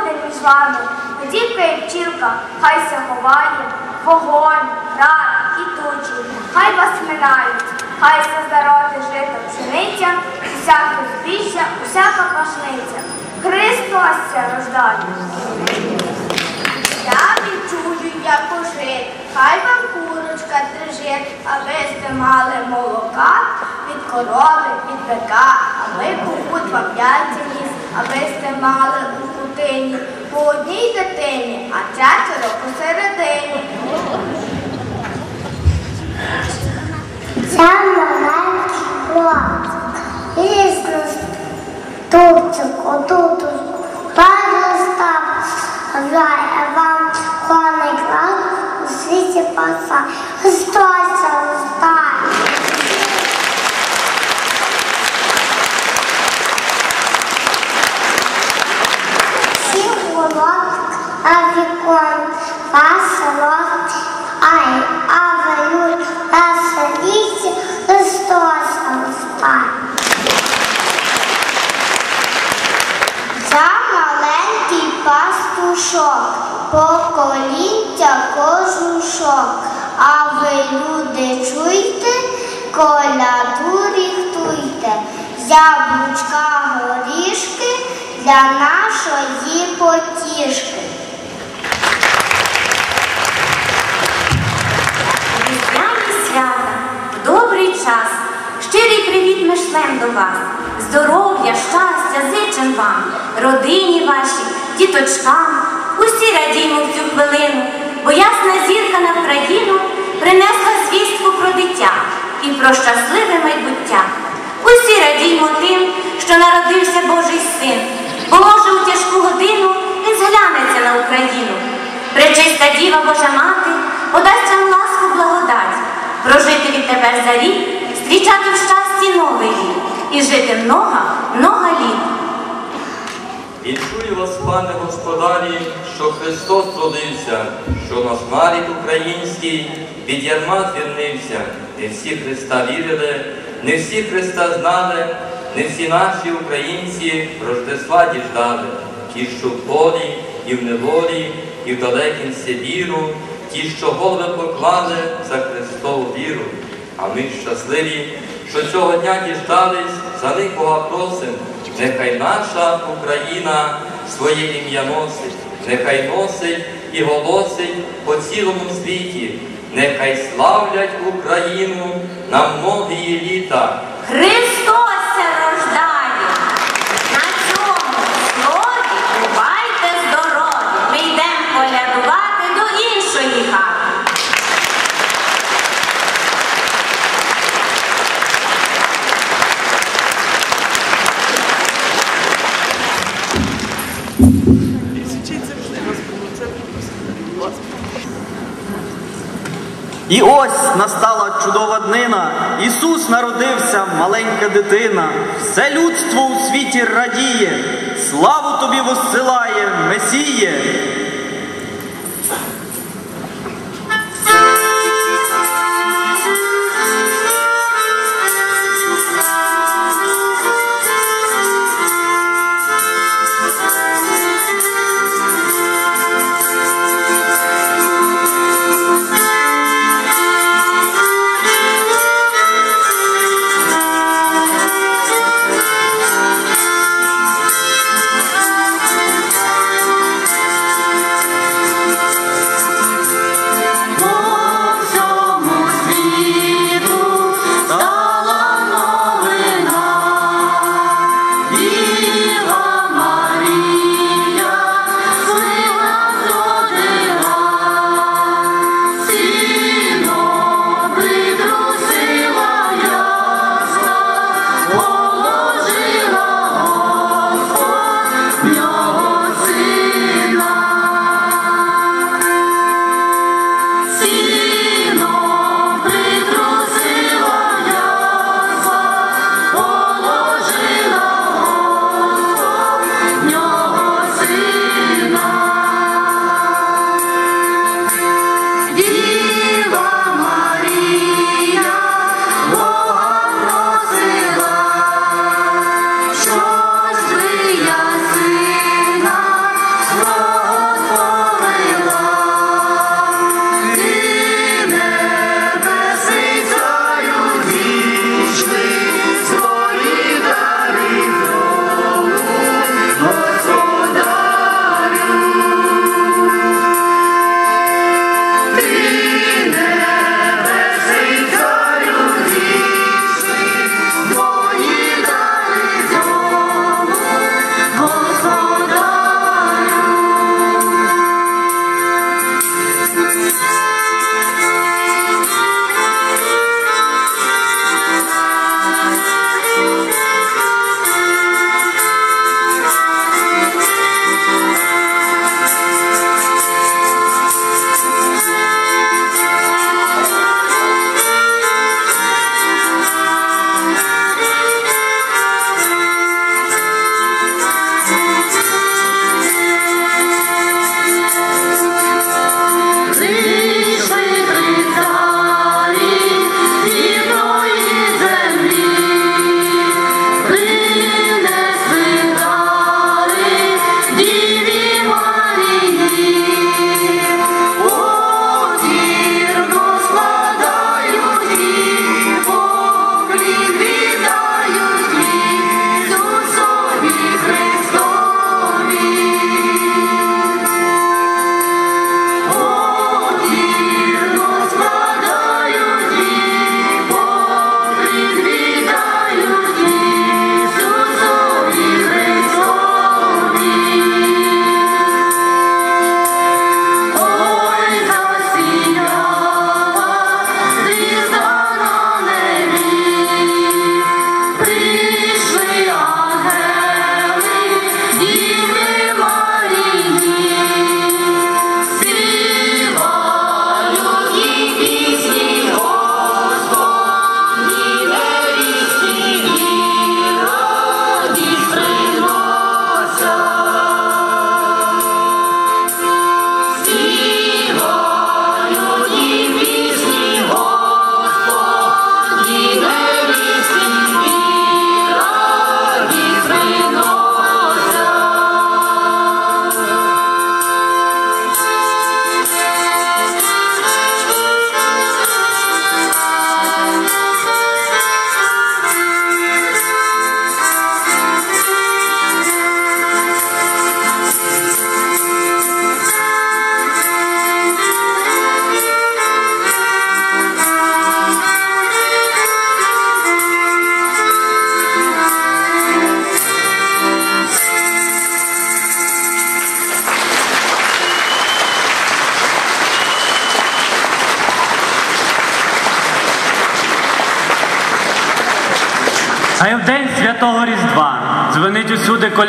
буде між вами. Подібка і пчілка, хай ся ховає, вогонь, рад і тучі, хай вас минають, хай ся зароди жита пшениця, усяке збіжжя, усяка пашниця. Христос ся рождає. Я відчую, як ожит, хай вам курочка дрижить, аби сте мали молока від корови, від бика, аби кукут вам яйця ніс, аби сте мали у кутині по одній дитині, а четверо посередині. Це маленький хлопчик. Лісно ступчик, отут перестав. Грає вам коник у світі паса. Христос ростає. Всі голодок, а вікон, вас ай, а валют, веселіться, Христос ростає. За маленький пастушок, поколінця кожушок. А ви, люди, чуйте, коляду ріхтуйте, яблучка горішки для нашої потішки. Зичим вас, здоров'я, щастя, зичим вам, родині вашій, діточкам, усі радіємо в цю хвилину, бо ясна зірка на країну принесла звістку про дитя і про щасливе майбуття. Усі радіймо тим, що народився Божий син, бо у тяжку годину він зглянеться на Україну. Пречиста Діва Божа Мати подасть вам прожити відтепер за рік, зустрічати в щасті новий рік і жити много, много літ. Віншую вас, пане господарі, що Христос родився, що наш нарід український від ярма звільнився. Не всі Христа вірили, не всі Христа знали, не всі наші українці Рождества діждали. Ті, що в полі і в неволі, і в далекім Сибіру, ті, що голови поклали за Христову віру. А ми щасливі, що цього дня діждались, за них Бога просим. Нехай наша Україна своє ім'я носить, нехай носить і голосить по цілому світі, нехай славлять Україну на многії літа. Христос ся рождає. На цьому слові бувайте здорові. Ми йдемо полядувати до іншої хати. І ось настала чудова днина. Ісус народився, маленька дитина. Все людство у світі радіє. Славу тобі воссилає, Месіє.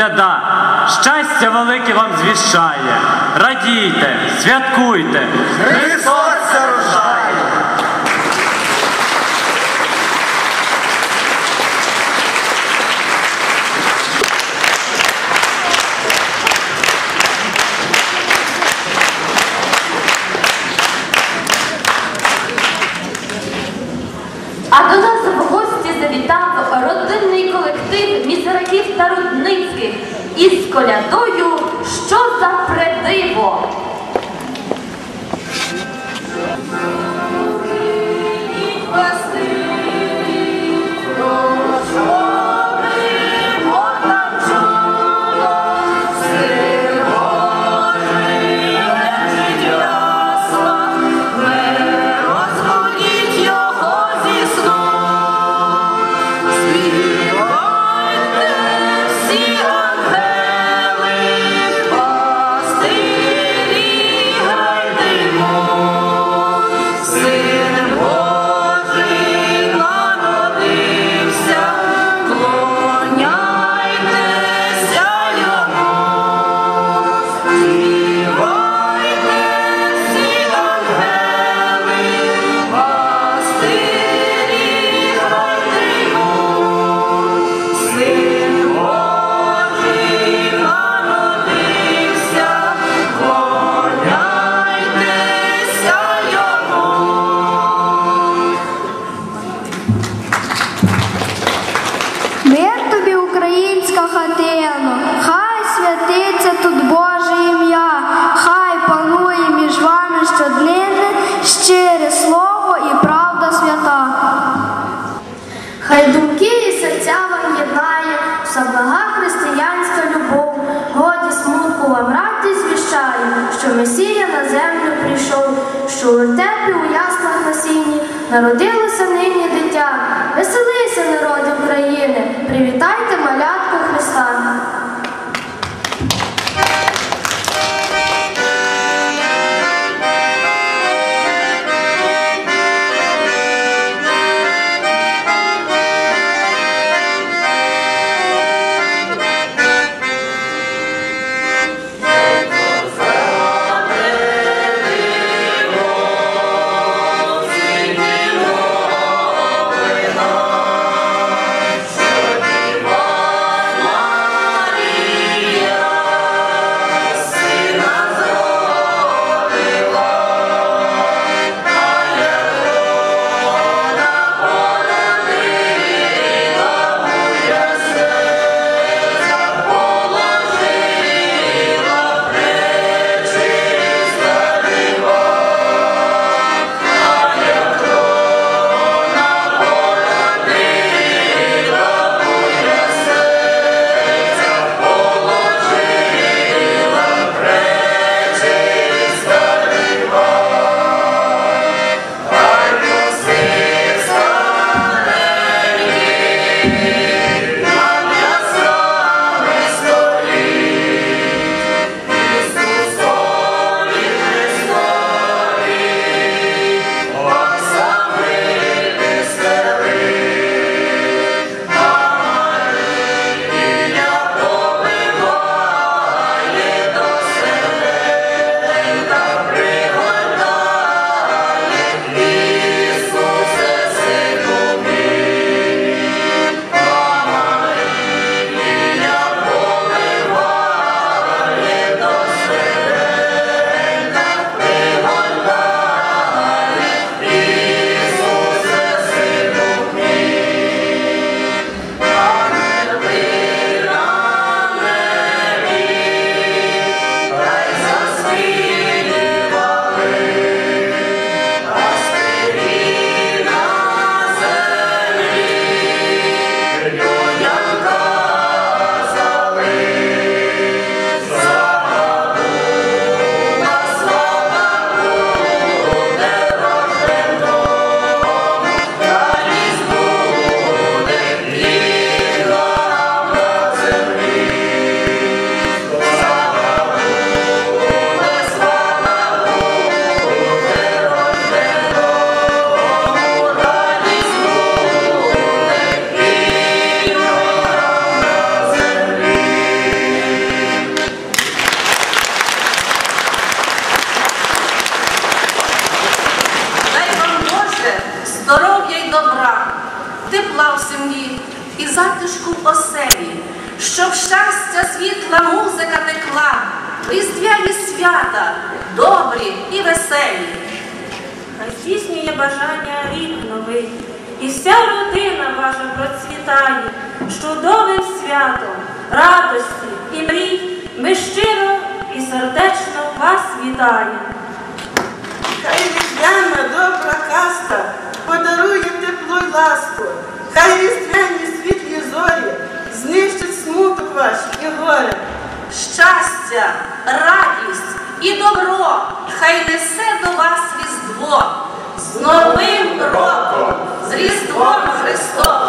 коляда, щастя велике вам звіщає. Радійте, святкуйте. Христос! що Месія на землю прийшов, що у теплі у яслах на народилося нині дитя. Веселися, народи України, привітайте щастя, радість і добро, хай несе до вас різдво. З новим роком, з Різдвом Христом.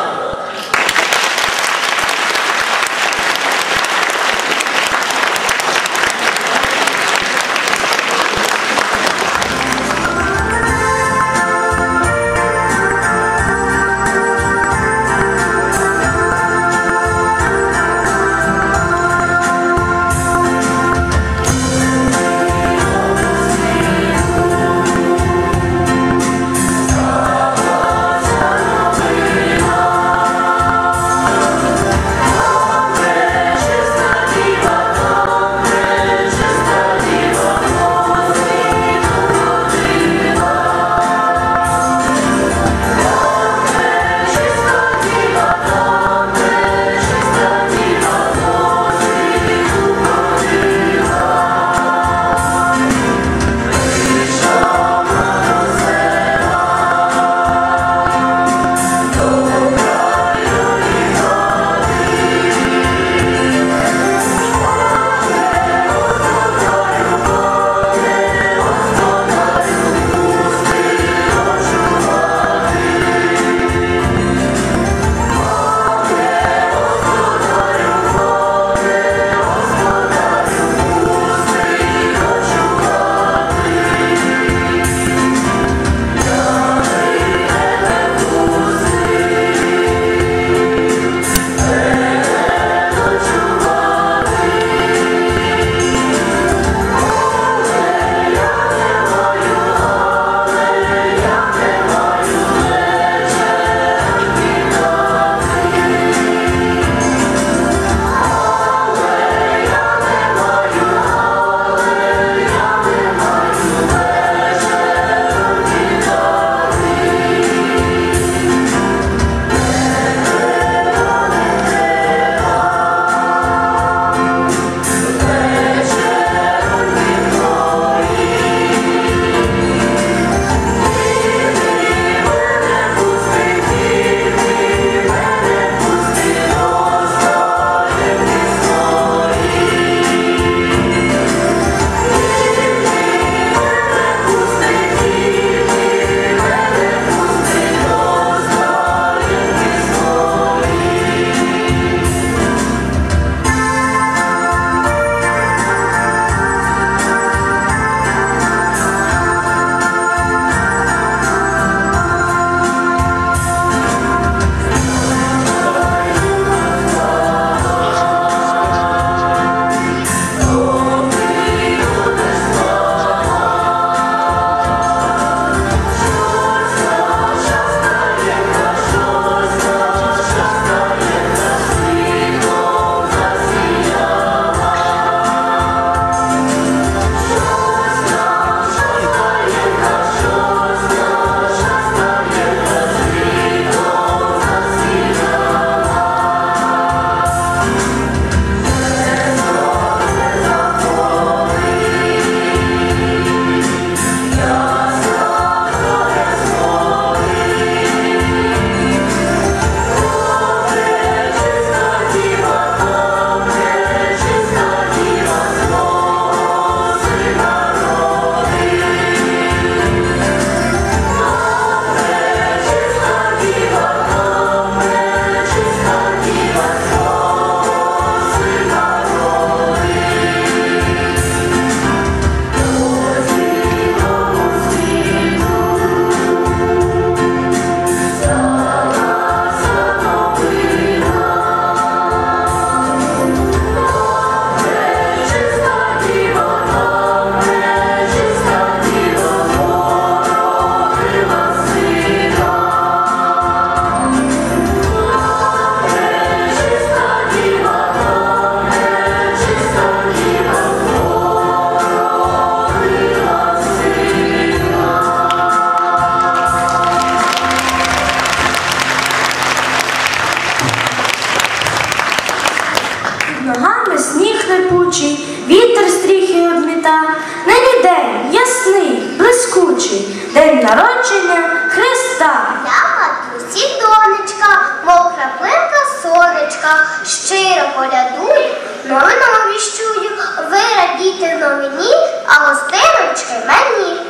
народження Христа. Я матусі донечка, мов краплинка сонечка, щиро полядую, новинам віщую, ви радіти новині, а гостиночки мені.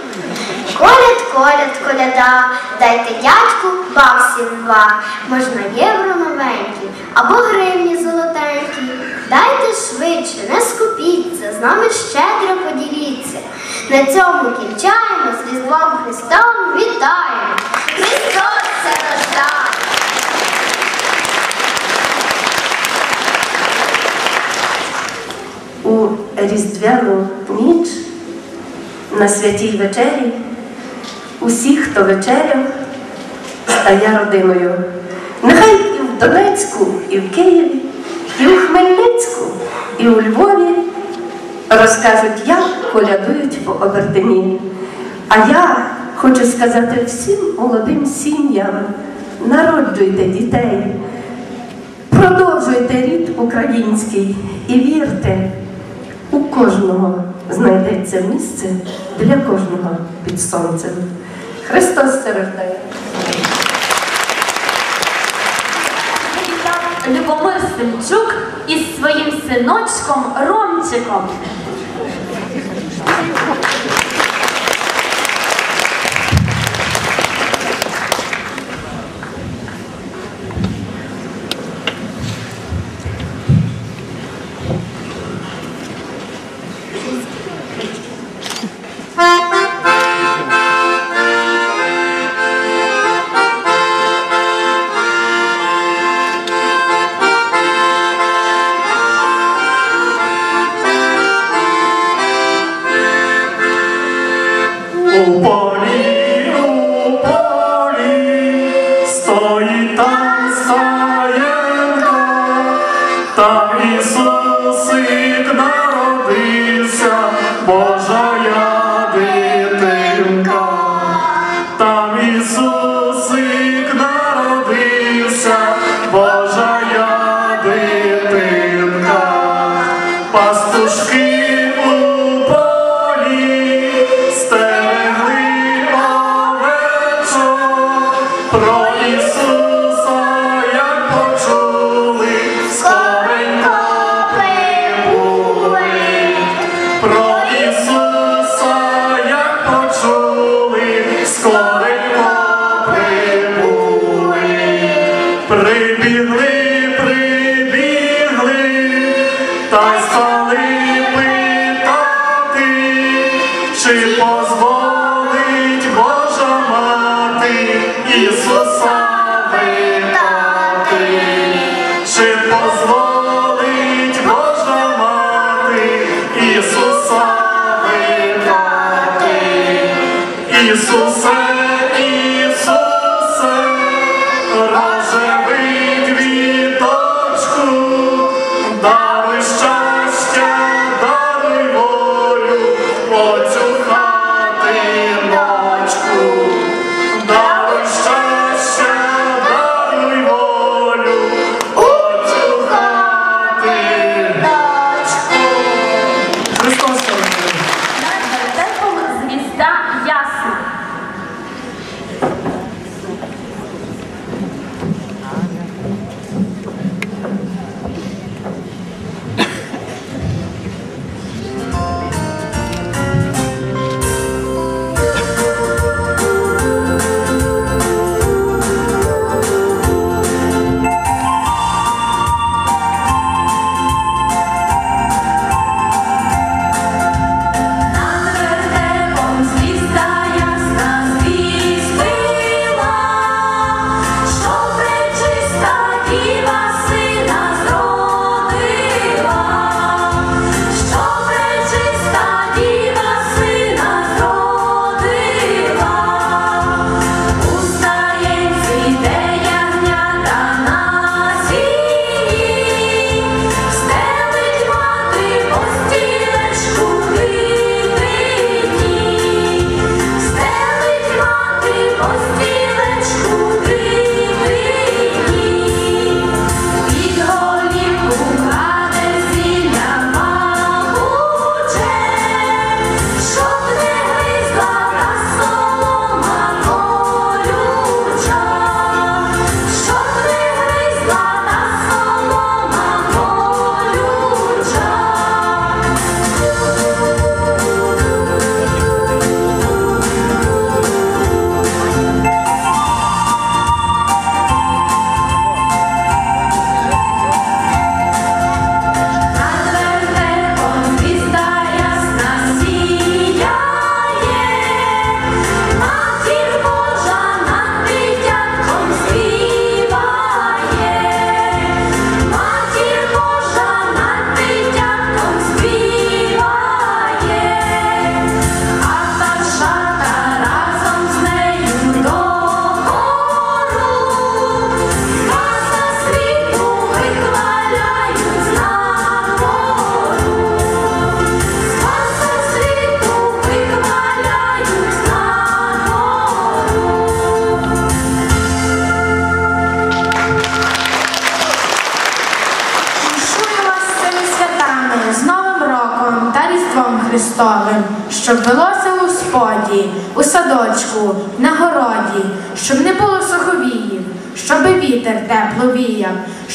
Коляд, коляд, коляда, дайте дядьку баксів два, можна євро новенькі або гривні золотенькі. Дайте швидше, не скупіться, з нами щедро поділіться. На цьому кінчаємо, з Різдвом Христом вітаємо! Христос це у різдвяну ніч на святій вечері усіх, хто вечеряв, стає родиною. Нехай і в Донецьку, і в Києві, і у Хмельницьку, і у Львові розкажуть, як колядують по обертині. А я хочу сказати всім молодим сім'ям, народжуйте дітей, Продовжуйте рід український і вірте, у кожного знайдеться місце для кожного під сонцем. Христос рождає. Любомир Семчук із своїм синочком Ромчиком. У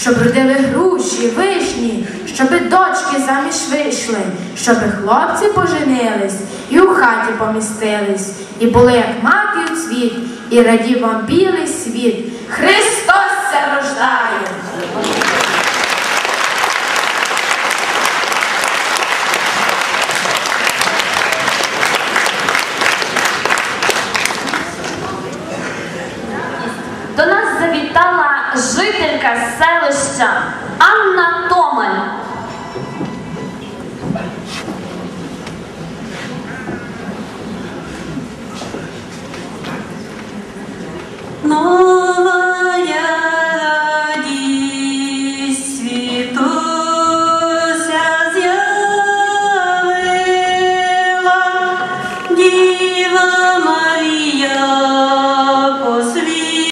щоб родили груші, вишні, щоби дочки заміж вийшли, щоби хлопці поженились і у хаті помістились, і були як маки у цвіт, і радів вам білий світ. Христос це рождає! ゃんアンナと